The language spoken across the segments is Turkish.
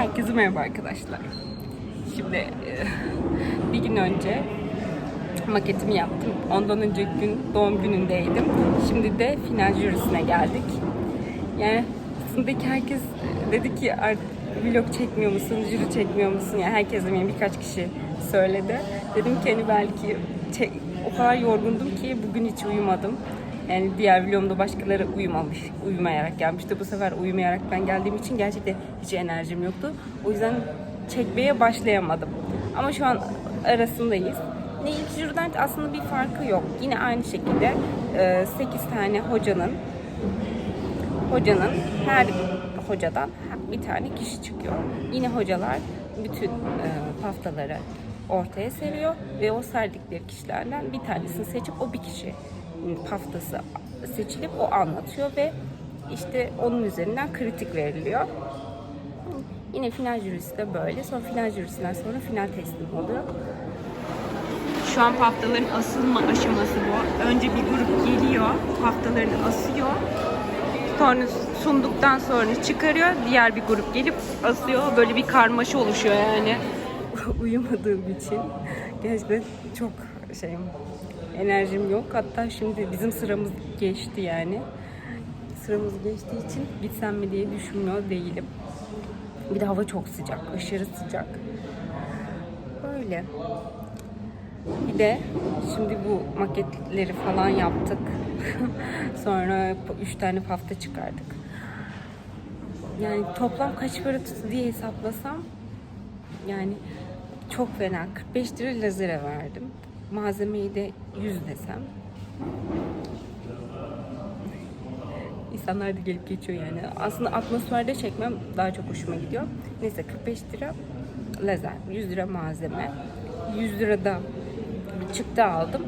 Herkese merhaba arkadaşlar. Şimdi e, bir gün önce maketimi yaptım. Ondan önceki gün doğum günündeydim. Şimdi de final jürisine geldik. Yani sınıftaki herkes dedi ki "Art- vlog çekmiyor musun, jüri çekmiyor musun? Yani herkes demeyin birkaç kişi söyledi. Dedim ki hani belki çek- o kadar yorgundum ki bugün hiç uyumadım. Yani diğer vlogumda başkaları uyumamış, uyumayarak gelmişti. Bu sefer uyumayarak ben geldiğim için gerçekten hiç enerjim yoktu. O yüzden çekmeye başlayamadım. Ama şu an arasındayız. Ne ilk jüriden aslında bir farkı yok. Yine aynı şekilde 8 tane hocanın hocanın her hocadan bir tane kişi çıkıyor. Yine hocalar bütün e, paftaları ortaya seriyor ve o serdikleri kişilerden bir tanesini seçip o bir kişi paftası seçilip o anlatıyor ve işte onun üzerinden kritik veriliyor. Yine final jürisi de böyle. Sonra final jürisinden sonra final teslim oluyor. Şu an haftaların asılma aşaması bu. Önce bir grup geliyor, haftalarını asıyor. Sonra sunduktan sonra çıkarıyor. Diğer bir grup gelip asıyor. Böyle bir karmaşa oluşuyor yani. Uyumadığım için gerçekten çok şeyim enerjim yok. Hatta şimdi bizim sıramız geçti yani. Sıramız geçtiği için gitsem mi diye düşünmüyor değilim. Bir de hava çok sıcak, aşırı sıcak. Böyle. Bir de şimdi bu maketleri falan yaptık. Sonra üç tane pafta çıkardık. Yani toplam kaç para tuttu diye hesaplasam yani çok fena. 45 lira lazere verdim. Malzemeyi de 100 desem. İnsanlar da gelip geçiyor yani. Aslında atmosferde çekmem daha çok hoşuma gidiyor. Neyse 45 lira lazer, 100 lira malzeme, 100 lira da çıktı aldım.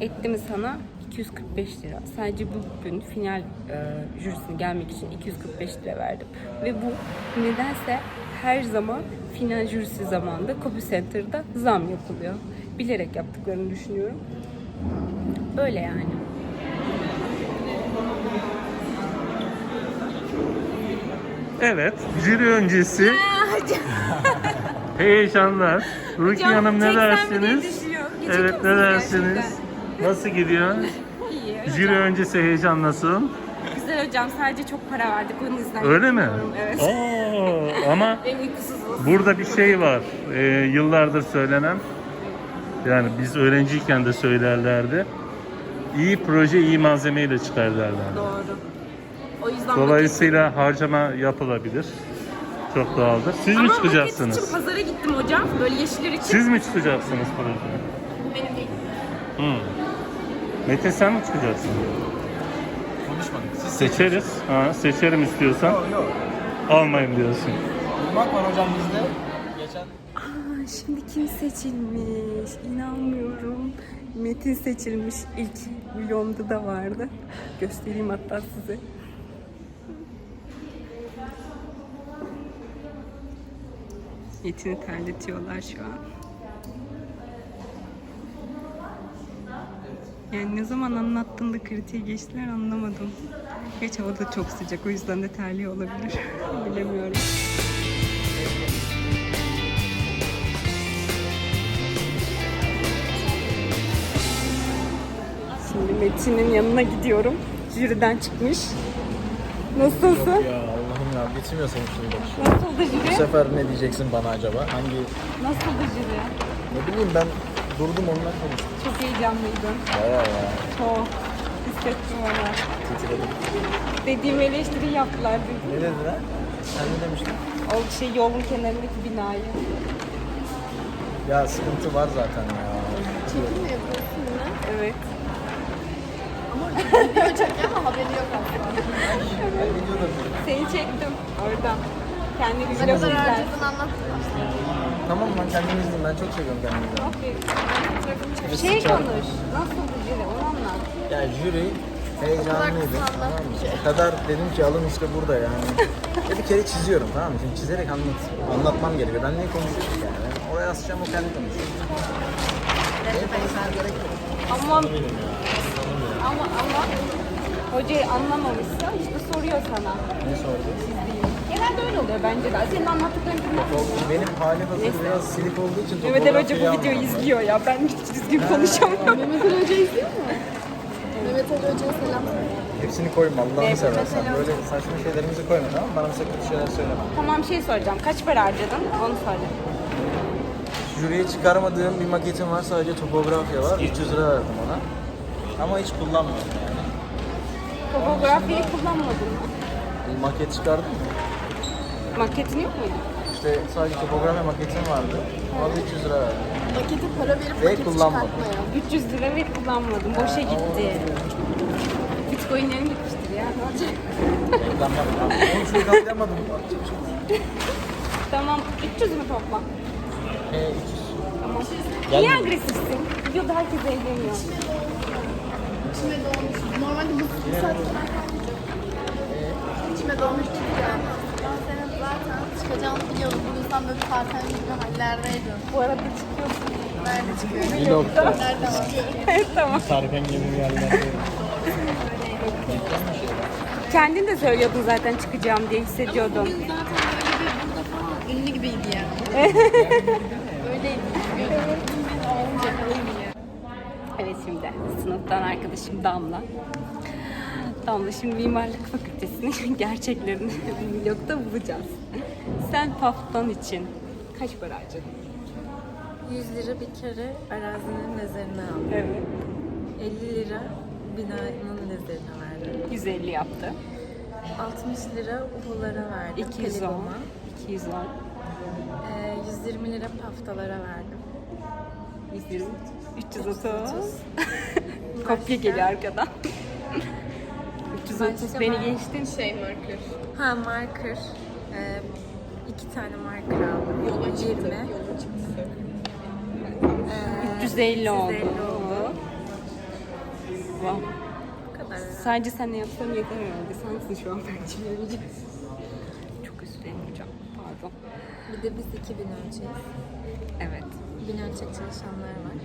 Etti mi sana 245 lira. Sadece bugün final e, jürisine gelmek için 245 lira verdim. Ve bu nedense her zaman final jürisi zamanında Copy Center'da zam yapılıyor. Bilerek yaptıklarını düşünüyorum. Öyle yani. Evet, jüri öncesi heyecanlar. Rukiye Hanım ne dersiniz? Evet, ne dersiniz? Nasıl gidiyor? İyi. hocam. Jüri öncesi heyecan nasıl? Güzel hocam. Sadece çok para verdik. Onun yüzden Öyle mi? Evet. Oo, ama burada bir şey var. Ee, yıllardır söylenen. Yani biz öğrenciyken de söylerlerdi. İyi proje iyi malzemeyle çıkar derlerdi. Doğru. O yüzden Dolayısıyla harcama yapılabilir. Çok doğaldır. Siz mi Ama çıkacaksınız? maket için pazara gittim hocam. Böyle yeşiller için. Siz mi çıkacaksınız projeye? Benim değil. Hı. Metin sen mi çıkacaksın? Konuşmadık. Siz Seçeriz. Ha, seçerim istiyorsan. Yok yok. Almayayım diyorsun. Bulmak var hocam bizde. Geçen Aa, şimdi kim seçilmiş? İnanmıyorum. Metin seçilmiş. İlk vlogumda da vardı. Göstereyim hatta size. Metin'i terletiyorlar şu an. Yani ne zaman anlattığında kritiğe geçtiler anlamadım. Geç hava da çok sıcak o yüzden de terliyor olabilir. Bilemiyorum. Metin'in yanına gidiyorum. Jüriden çıkmış. Nasılsın? ya Allah'ım ya geçmiyor senin şimdi. Nasıldı Bu jüri? sefer ne diyeceksin bana acaba? Hangi Nasıldı jüri? ne bileyim ben durdum onunla konuştum. Çok heyecanlıydım. Baya ya Çok. Hissettim onu. titredim. Dediğim eleştiri yaptılar. Ne dediler? Sen ne demiştin? O şey yolun kenarındaki binayı. Ya sıkıntı var zaten ya. Çekim mi yapıyorsun yine? Evet. Ama video çekiyor ama haberi yok aslında. Seni çektim oradan. Kendi Ne vlog kadar harcadın anlat. Tamam ben kendimi izleyeyim ben çok seviyorum kendimi. Aferin. Şey konuş. Nasıldı jüri? Onu anlat. Ya jüri heyecanlıydı kısa tamam mı? bir şey. O kadar dedim ki alın işte burada yani. ya bir kere çiziyorum tamam mı? Şimdi çizerek anlat, anlatmam gerekiyor. Ben ne konuşuyorum yani? Ben oraya asacağım o kendi konuşuyor. Benim konuşmam gerek yok. Ama ama ama hocayı anlamamışsa işte soruyor sana. Ne sordu? Çizdiğini. Ya Genelde öyle oluyor bence de. Senin anlattıkların gibi. Benim hali hazır Neyse. biraz silik olduğu için Mehmet Ali Hoca bu videoyu izliyor ya. Ben hiç düzgün konuşamıyorum. Mehmet Ali Hoca izliyor mu? Mehmet Ali Hoca'ya selam. Hepsini koyma Allah'ını seversen. Böyle saçma şeylerimizi koyma tamam mı? Bana mesela kötü şeyler söyleme. tamam bir şey soracağım. Kaç para harcadın? Onu söyle. Jüriye çıkarmadığım bir maketim var. Sadece topografya var. 300 lira verdim ona. Ama hiç kullanmıyorum yani. Topografiyi kullanmadın mı? Bir maket çıkardım mı? Maketin yok muydu? İşte sadece topografya maketim vardı. Ona da 300 lira verdim. Makete para verip Ve maketi kullanmadım. çıkartmaya. 300 lira verip kullanmadım. Boşa gitti. Bitcoin'lerin gitmiştir ya. Ne olacak? Reklam yapma. Onu şunu katlayamadım. Tamam. 300 mü toplam? E, 300. Tamam. Niye agresifsin? Videoda herkes eğleniyor. İçime doğmuş. Normalde bu bu saat İçime doğmuş gibi yani. Ben senin zaten çıkacağını biliyordum. Bugün sen böyle Tarkan gibi hallerdeydin. Bu arada çıkıyorsun. Nerede çıkıyor? Bir nokta. Nerede var? evet tamam. Tarkan gibi bir yerlerde. Kendin de söylüyordun zaten çıkacağım diye hissediyordun. Bugün zaten böyle bir burada falan ünlü gibiydi yani. Evet şimdi sınıftan arkadaşım Damla. Damla şimdi mimarlık fakültesinin gerçeklerini vlogda bulacağız. Sen paftan için kaç para harcadın? 100 lira bir kere arazinin nezarına aldım. Evet. 50 lira binanın nezarına verdim. 150 yaptı. 60 lira uhulara verdim. 210. Peligoma. 210. Ee, 120 lira paftalara verdim. 120. 330. Kopya geliyor arkadan. 330 Başka beni var. geçtin. Şey marker. Ha marker. Ee, iki tane marker aldım. Yola çıktı. 20. Yola çıktı. Ee, 350 oldu. 350 oldu. Wow. Bu kadar. Sadece sen ne yapsan yeter herhalde. Sensin şu an bence. Çok dilerim hocam. Pardon. Bir de biz 2000 ölçeğiz. Evet. 1000 ölçek çalışanlar var.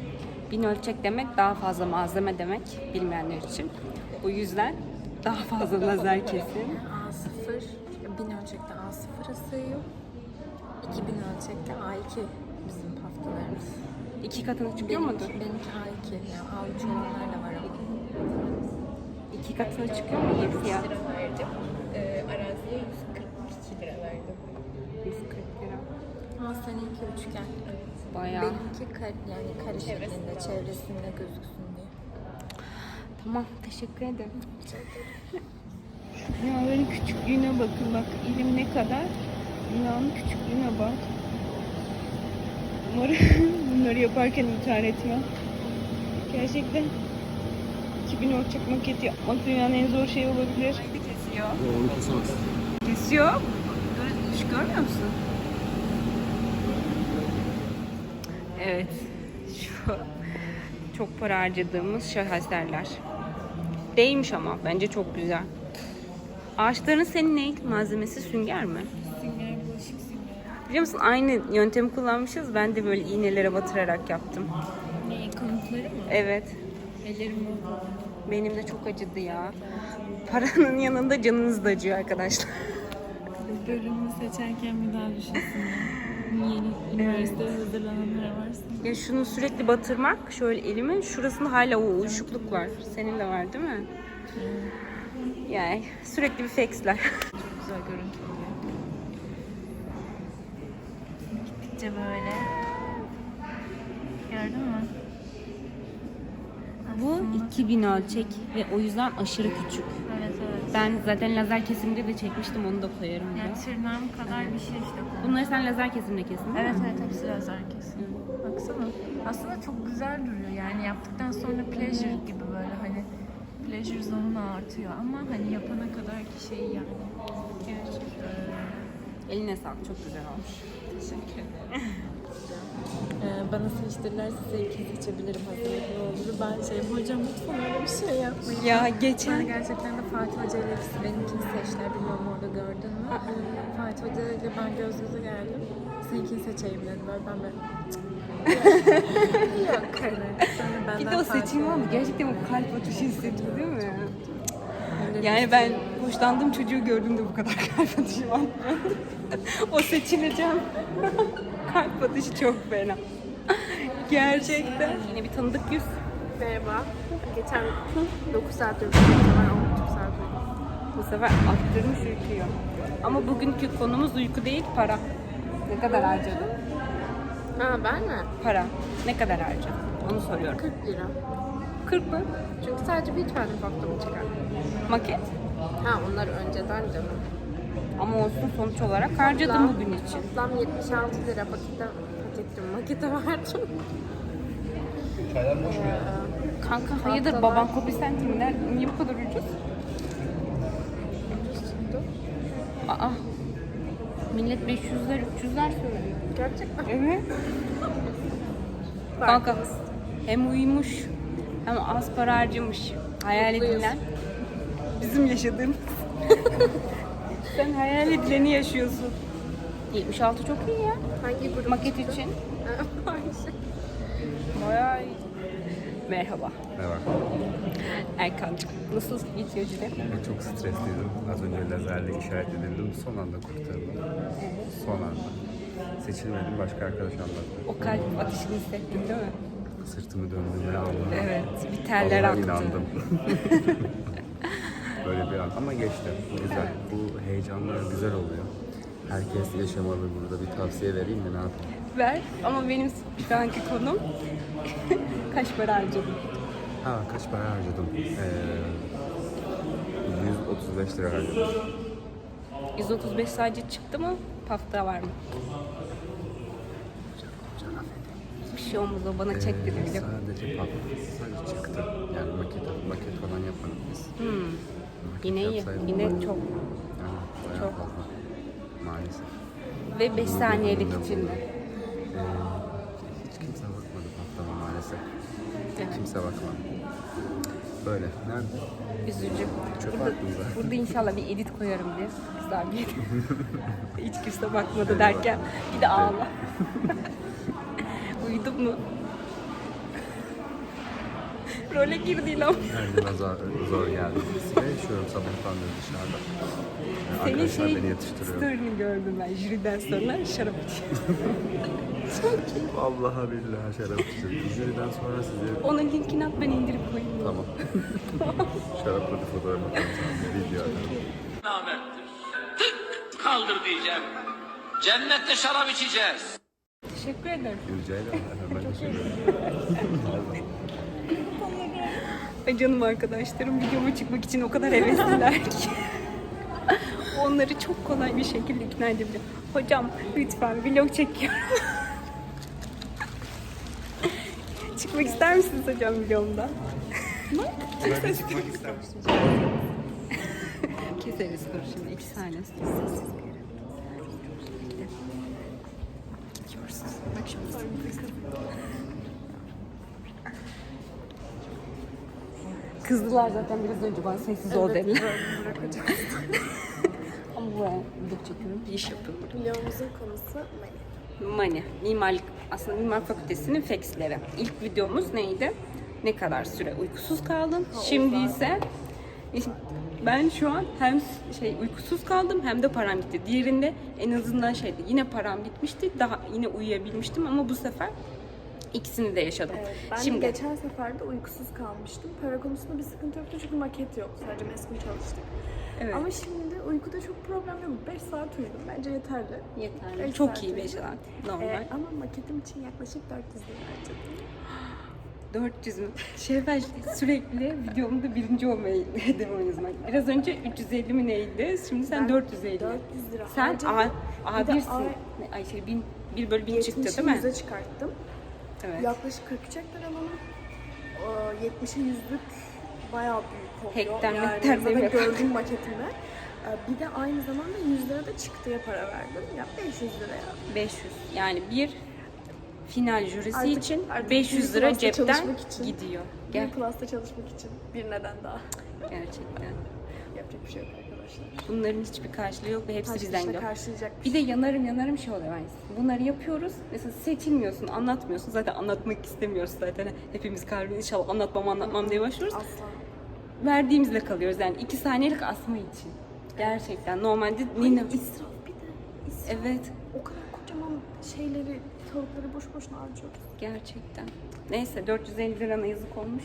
Bin ölçek demek daha fazla malzeme demek bilmeyenler için. O yüzden daha fazla lazer kesin. A0, 1000 ölçekte A0'a sığıyor. 2000 ölçekte A2 bizim paftalarımız. İki katına çıkıyor Benimki, mudur? benimki A2 yani A3 olanlar da var ama. İki katına çıkıyor mu? İyi fiyat. lira verdim. Ee, araziye 142 lira verdim. 140 lira. Ama seninki üçgen. Bayağı. Benimki kare, yani kare şeklinde, çevresinde gözüksün diye. Tamam teşekkür ederim. Binaların küçüklüğüne bakın bak ilim ne kadar. Binanın küçüklüğüne bak. Umarım bunları yaparken intihar etmem. Gerçekten 2000 ölçek maket yapmak dünyanın en zor şeyi olabilir. Kesiyor. Kesiyor. Düş görmüyor musun? Evet. Şu çok para harcadığımız şaheserler. Değilmiş ama bence çok güzel. Ağaçların senin ne malzemesi sünger mi? Sünger, bulaşık sünger. Biliyor musun aynı yöntemi kullanmışız. Ben de böyle iğnelere batırarak yaptım. Ne, kanıtları mı? Evet. Ellerim oldu. Benim de çok acıdı ya. Paranın yanında canınız da acıyor arkadaşlar. Bölümü seçerken bir daha düşünsünler. Yeni varsa. Ya şunu sürekli batırmak şöyle elimin şurasında hala o uyuşukluk var. Senin de var değil mi? Yani sürekli bir flexler. Güzel görüntü oluyor. Gittikçe böyle. Gördün mü? Bu 2000 ölçek ve o yüzden aşırı küçük. Evet evet. Ben zaten lazer kesimde de çekmiştim onu da koyarım. Yani buraya. tırnağım kadar bir şey işte bu. Bunları sen lazer kesimde kesin değil Evet mi? evet hepsi lazer kesin. Baksana. Aslında çok güzel duruyor yani yaptıktan sonra pleasure gibi böyle hani pleasure zone'un artıyor ama hani yapana kadar ki şey yani. Gerçekten. Eline sağlık çok güzel olmuş. Teşekkür ederim. Bana seçtirirler size iki seçebilirim hazırlıklı olur. Ben şey hocam lütfen öyle bir şey yapmayın. Ya Ben geçen gerçekten de Fatih Hoca ile ikisi benimkini seçtiler. Bilmiyorum orada gördün mü? Fatih Hoca ile ben göz göze geldim. Seninkini seçeyim dedim. Böyle ben böyle Yok hani. Bir de o seçim var mı? oldu. Gerçekten o kalp atışı hissediyor değil mi? Yani ben hoşlandığım çocuğu gördüğümde bu kadar kalp atışı var. o seçileceğim. kalp atışı çok fena. Gerçekten. Yine bir tanıdık yüz. Merhaba. Geçen 9 saat uyudum. Geçen 10,5 saat uyudum. Bu sefer attırmış uykuyu. Ama bugünkü konumuz uyku değil, para. Ne kadar harcadın? Ha ben mi? Para. Ne kadar harcadın? Onu soruyorum. 40 lira. 40 mı? Çünkü sadece bir tane faktomu çıkar. Maket. Ha onlar önceden canım. Ama olsun sonuç olarak harcadım bugün için. Toplam 76 lira pakete, paketim, makete verdim. Kanka hayırdır baban Kobe Center'ler niye bu kadar ucuz? Aa. Millet 500'ler 300'ler söylüyor. Gerçekten. Evet. Kanka hem uyumuş hem az para harcamış. Hayal Mutluyuz. edilen bizim yaşadığımız. Sen hayal edileni yaşıyorsun. 76 çok iyi ya. Hangi grup? Maket için. Şey. Bayağı iyi. Merhaba. Merhaba. Erkancığım. Nasıl geçiyor Cile? Çok stresliydim. Az önce lazerle işaret edildim. Son anda kurtarıldım. Son anda. Seçilmedim. Başka arkadaş anlattı. O kalp atışını hissettin değil mi? Sırtımı döndüm ya Allah. Evet. Bir teller aktı. inandım. Böyle bir an. Ama geçti. Güzel. Bu heyecanlar güzel oluyor. Herkes yaşamalı burada. Bir tavsiye vereyim mi? Ne yapayım? Ver ama benim şu anki konum kaç para harcadın? Ha kaç para harcadım? Ee, 135 lira harcadım. 135 sadece çıktı mı? Pafta var mı? Bir şey olmaz o bana çekti Ee, biliyor. sadece sadece çıktı. Yani maket, maket falan yapmadık biz. Maket Yine iyi. yapsaydım Yine ben- çok. Yani bayağı Çok. fazla. Maalesef. Ve 5 Bunu saniyelik içinde. Ee, hiç kimse bakmadı patlama maalesef. Evet. Kimse bakmadı. Böyle. Nerede? Üzücü. Çöp Burada, burada inşallah bir edit koyarım diye. Güzel bir edit. Hiç kimse bakmadı derken bir de ağla. Uyudun mu? Role girdi lan. Yıla zor, zor geldi. Sigara içiyorum sabahtan beri dışarıda. Yani arkadaşlar şey beni yatıştırıyor. story'ni gördüm ben jüriden sonra şarap içiyor. Vallahi billahi şarap içiyorum. Jüriden sonra size Onun linkini at ben indirip koyayım. Tamam. Şarapla bir fotoğraf atalım sana. Video atalım. namerttir. Tık kaldır diyeceğim. Cennette şarap içeceğiz. Teşekkür ederim. Rica ederim. Ben teşekkür ederim. Ay canım arkadaşlarım videoma çıkmak için o kadar hevesliler ki. Onları çok kolay bir şekilde ikna edebilirim. Hocam lütfen vlog çekiyorum. çıkmak ister misiniz hocam vlogumda? Böyle çıkmak ister misin? Keseriz dur şimdi iki saniye. Sessiz bir yere. Bak şimdi. Kızdılar zaten biraz önce bana sessiz ol dediler. Ama bu video çekiyorum, bir iş yapıyorum. Videomuzun konusu Mani. Mani, mimarlık, aslında mimar fakültesinin feksleri. İlk videomuz neydi? Ne kadar süre uykusuz kaldın? Şimdi ise ben şu an hem şey uykusuz kaldım hem de param gitti. Diğerinde en azından şeydi yine param bitmişti. Daha yine uyuyabilmiştim ama bu sefer ikisini de yaşadım. Evet, ben Şimdi de geçen sefer de uykusuz kalmıştım. Para konusunda bir sıkıntı yoktu çünkü maket yok. Sadece meskun çalıştık. evet, Ama şimdi uykuda çok problem yok. 5 saat uyudum. Bence yeterli. yeterli. beş Çok iyi 5 uyudum. saat. Normal. Ee, ama maketim için yaklaşık 400 lira harcadım. 400 mü? Şey ben sürekli videomda birinci olmayı hedefim zaman. Biraz önce 350 mi neydi? Şimdi sen Ben 450. 400 lira Sen. A, Bir de A1'sin. A- Ne, Ay şey bin, bir bölü bin çıktı değil mi? 70'i 100'e çıkarttım. Evet. Yaklaşık 43 hektar alanım. Ee, 70'e yüzlük bayağı büyük oluyor. Hektar yani zaten gördüm maketimi. Ee, Bir de aynı zamanda 100 lira da çıktıya para verdim. Ya 500 liraya. 500. Yani bir final jürisi Artık- için artık 500 bir lira klasta cepten için. gidiyor. Bir Gel Plus'ta çalışmak için bir neden daha. gerçekten. Yapacak bir şey yok. Bunların hiçbir karşılığı yok ve hepsi Kaç bizden de gidiyor. bir Bir şey. de yanarım yanarım şey oluyor yani. Bunları yapıyoruz. Mesela seçilmiyorsun, anlatmıyorsun. Zaten anlatmak istemiyoruz zaten. Hepimiz kalbini inşallah anlatmam anlatmam diye başlıyoruz. Asla. verdiğimizle kalıyoruz yani iki saniyelik asma için. Gerçekten normalde Nina. İsraf bir de. İsraf. Evet O kadar kocaman şeyleri, kağıtları boş boşuna harcıyoruz. gerçekten. Neyse 450 lirana yazık olmuş.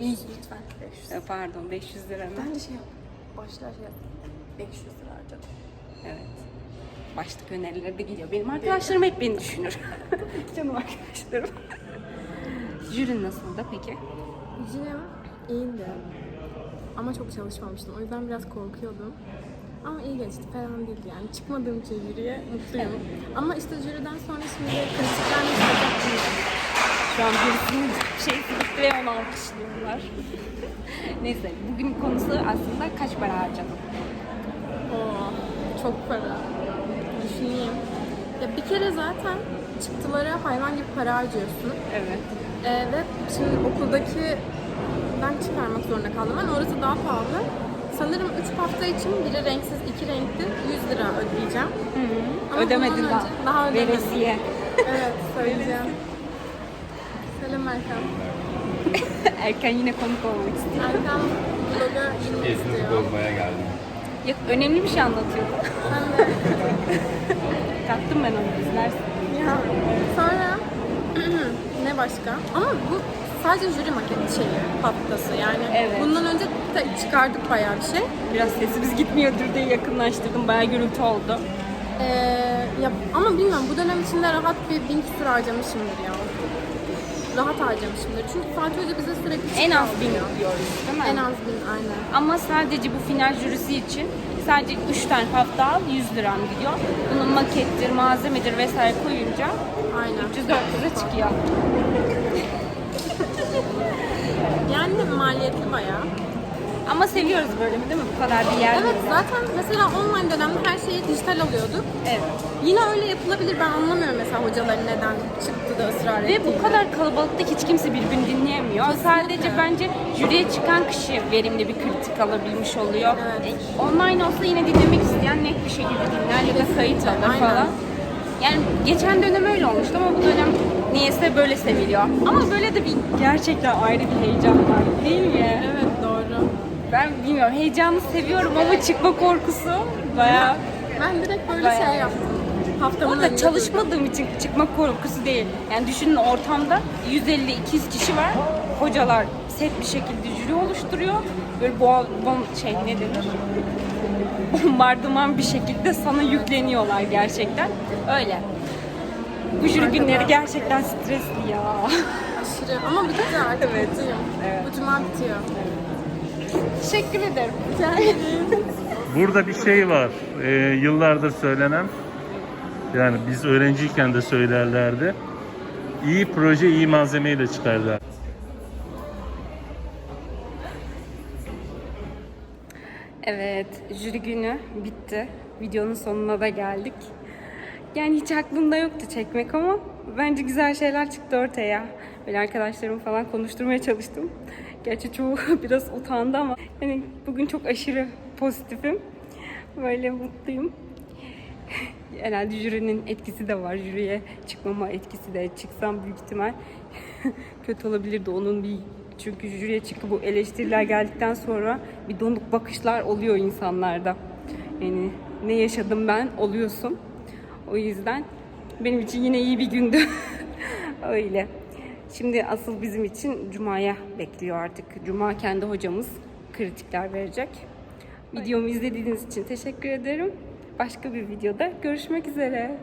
İyi. lütfen. 500. E, Pardon 500 lirana. Bence şey yap. Başlar şey yap. 500 lira harcadım. Evet. Başlık önerileri de geliyor. Benim arkadaşlarım hep beni düşünür. Canım arkadaşlarım. Jürin nasıldı peki? Jürim iyiydi. Ama çok çalışmamıştım. O yüzden biraz korkuyordum. Ama iyi geçti. Falan değildi yani. Çıkmadığım için jüriye mutluyum. Ama işte jüriden sonra şimdi bilmiyorum. Şu an birisinin şey bitti ve onu alkışlıyorlar. Neyse bugün konusu aslında kaç para harcadın? Oo, çok para. Düşüneyim. Ya bir kere zaten çıktılara hayvan gibi para harcıyorsun. Evet. Ee, ve şimdi okuldaki ben çıkarmak zorunda kaldım. Ben orası daha pahalı. Sanırım 3 hafta için biri renksiz, iki renkli 100 lira ödeyeceğim. Ama Ödemedin daha. önce- Daha ödemedim. Veresiye. Evet, söyleyeceğim. Erkan. Erken yine konuk olmak istiyor. Erkan vloga yeni Keyfinizi istiyor. bozmaya geldim. Ya, önemli bir şey anlatıyordu. Ben de Kattım ben onu izlersin. ya. Sonra ne başka? Ama bu sadece jüri maketi şeyi haftası yani. Evet. Bundan önce de çıkardık bayağı bir şey. Biraz sesimiz gitmiyordur diye yakınlaştırdım. Bayağı gürültü oldu. Ee, ya, ama bilmiyorum bu dönem içinde rahat bir bin küsur harcamışımdır ya. Rahat harcamışımdır. Çünkü Fatih Hoca bize sürekli En az bin diyoruz değil mi? En az bin aynen. Ama sadece bu final jürisi için sadece 3 tane hafta al 100 liran gidiyor. Bunun makettir, malzemedir vesaire koyunca Aynen. 300-400'e çıkıyor. Yani maliyetli bayağı. Ama seviyoruz böyle mi değil mi? Bu kadar bir yer. Evet böyle. zaten mesela online dönemde her şeyi dijital alıyorduk. Evet. Yine öyle yapılabilir. Ben anlamıyorum mesela hocaların neden çıktı da ısrar Ve ettiğini. bu kadar kalabalıkta hiç kimse birbirini dinleyemiyor. Sadece bence jüriye çıkan kişi verimli bir kritik alabilmiş oluyor. Evet. E, online olsa yine dinlemek isteyen net bir şekilde dinler ya da kayıt alır Aynen. falan. Yani geçen dönem öyle olmuştu ama bu dönem niyeyse böyle seviliyor. Ama böyle de bir gerçekten ayrı bir heyecan var değil mi? Evet. Ben bilmiyorum heyecanı seviyorum ama çıkma korkusu bayağı. Ben direkt böyle Bayağı. şey yaptım. Haftamın Orada çalışmadığım için çıkma korkusu değil. Yani düşünün ortamda 150-200 kişi var. Hocalar set bir şekilde jüri oluşturuyor. Böyle boğa, bom, şey ne denir? Bombardıman bir şekilde sana yükleniyorlar gerçekten. Öyle. Bu jüri günleri gerçekten stresli ya. Aşırı. Ama bitti artık. Evet. Evet. Bu cuma bitiyor. Teşekkür ederim. Burada bir şey var. Ee, yıllardır söylenen. Yani biz öğrenciyken de söylerlerdi. İyi proje iyi malzemeyle çıkar der. Evet, jüri günü bitti. Videonun sonuna da geldik. Yani hiç aklımda yoktu çekmek ama bence güzel şeyler çıktı ortaya. Böyle arkadaşlarımı falan konuşturmaya çalıştım. Gerçi çoğu biraz utandı ama yani bugün çok aşırı pozitifim. Böyle mutluyum. Herhalde jürinin etkisi de var. Jüriye çıkmama etkisi de. Çıksam büyük ihtimal kötü olabilirdi. Onun bir çünkü jüriye çıkıp bu eleştiriler geldikten sonra bir donuk bakışlar oluyor insanlarda. Yani ne yaşadım ben oluyorsun. O yüzden benim için yine iyi bir gündü. Öyle. Şimdi asıl bizim için Cuma'ya bekliyor artık. Cuma kendi hocamız kritikler verecek. Videomu izlediğiniz için teşekkür ederim. Başka bir videoda görüşmek üzere.